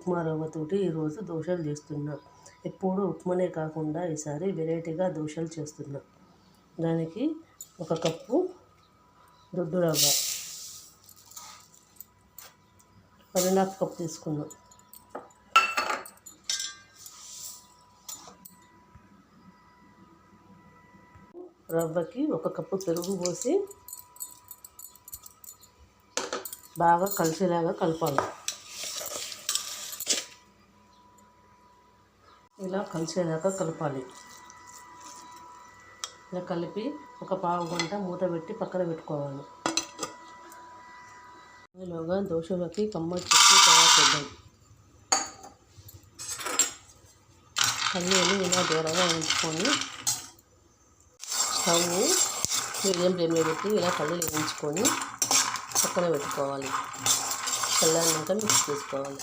ఉప్మా రవ్వతోటి ఈరోజు దోశలు చేస్తున్నా. ఎప్పుడు ఉప్మానే కాకుండా ఈసారి వెరైటీగా దోశలు చేస్తున్నా. దానికి ఒక కప్పు దొడ్డు రవ్వ. వన్ హాఫ్ కప్ రవ్వకి ఒక కప్పు పెరుగు పోసి బాగా కలిసేలాగా కలపాలి. ఇలా కలిసేదాకా కలపాలి. ఇలా కలిపి ఒక పావు గంట మూత పెట్టి పక్కన పెట్టుకోవాలి. ఈలోగా దోశలోకి కమ్మటి చెట్టు తయారు చేద్దాం. పల్లీలు ఇలా దూరంగా ఉంచుకొని స్టవ్ మీడియం ఫ్లేమ్లో పెట్టి ఇలా పల్లీలు వేయించుకొని పక్కన పెట్టుకోవాలి. చల్లారినాక మిక్స్ చేసుకోవాలి.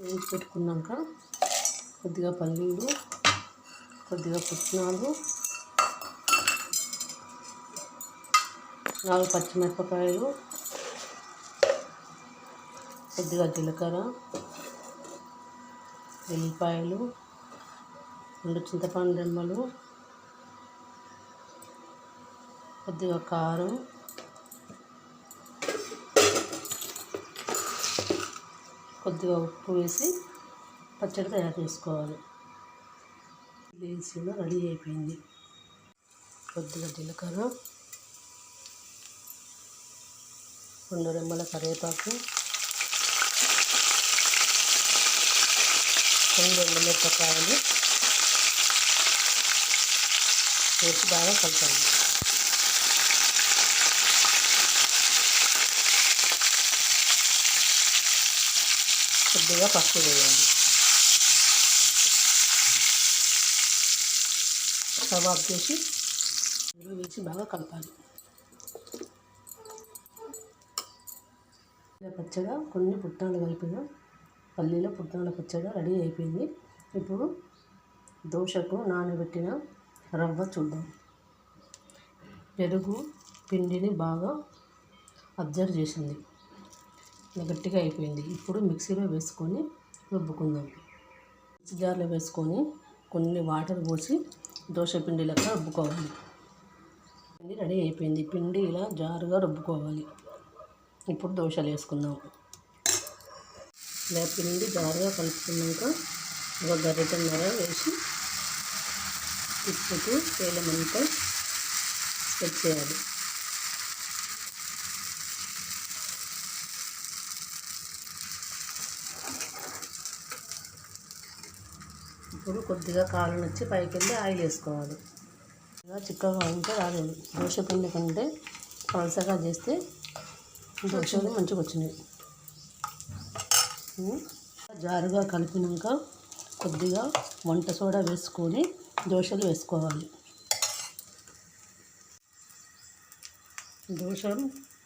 వేయించి పెట్టుకున్నాక కొద్దిగా పల్లీలు కొద్దిగా పుట్నాలు నాలుగు పచ్చిమిరపకాయలు కొద్దిగా జీలకర్ర ఎల్లిపాయలు రెండు చింతపండు రెమ్మలు కొద్దిగా కారం కొద్దిగా ఉప్పు వేసి పచ్చడి తయారు చేసుకోవాలి. వేసిన రెడీ అయిపోయింది. కొద్దిగా జీలకర్ర రెండు రెమ్మల కరివేపాకు రెండు రెండు మిరపకాయలు వేసి బాగా కలపాలి. కొద్దిగా పసుపు వేయాలి. స్టవ్ ఆఫ్ చేసి వేసి బాగా కలపాలి. పచ్చగా కొన్ని పుట్నాలు కలిపిన పల్లీల పుట్నాల పచ్చగా రెడీ అయిపోయింది. ఇప్పుడు దోశకు నానబెట్టిన రవ్వ చూద్దాం. పెరుగు పిండిని బాగా అబ్జర్వ్ చేసింది. గట్టిగా అయిపోయింది. ఇప్పుడు మిక్సీలో వేసుకొని రుబ్బుకుందాం. మిక్సీ జార్లో వేసుకొని కొన్ని వాటర్ పోసి దోశ పిండి లెక్క రుబ్బుకోవాలి. పిండి రెడీ అయిపోయింది. పిండి ఇలా జారుగా రుబ్బుకోవాలి. ఇప్పుడు దోశలు వేసుకుందాం. ఇలా పిండి జారుగా కలుపుకున్నాక ఒక గరిటన్నర వేసి తిప్పుతూ తేలమంతా సెట్ చేయాలి. ఇప్పుడు కొద్దిగా కాలు నచ్చి పైకి వెళ్ళి ఆయిల్ వేసుకోవాలి. ఇలా చిక్కగా ఉంటే రాలేదు దోశ పిండి కంటే పలసగా చేస్తే దోశలు మంచిగా వచ్చినాయి. జారుగా కలిపినాక కొద్దిగా వంట సోడా వేసుకొని దోశలు వేసుకోవాలి. దోశ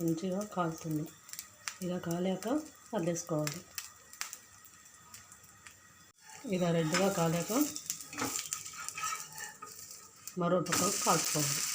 మంచిగా కాలుతుంది. ఇలా కాలాక అల్లేసుకోవాలి ఇలా రెడ్గా కాలేక మరో పక్క కాల్చుకోవాలి.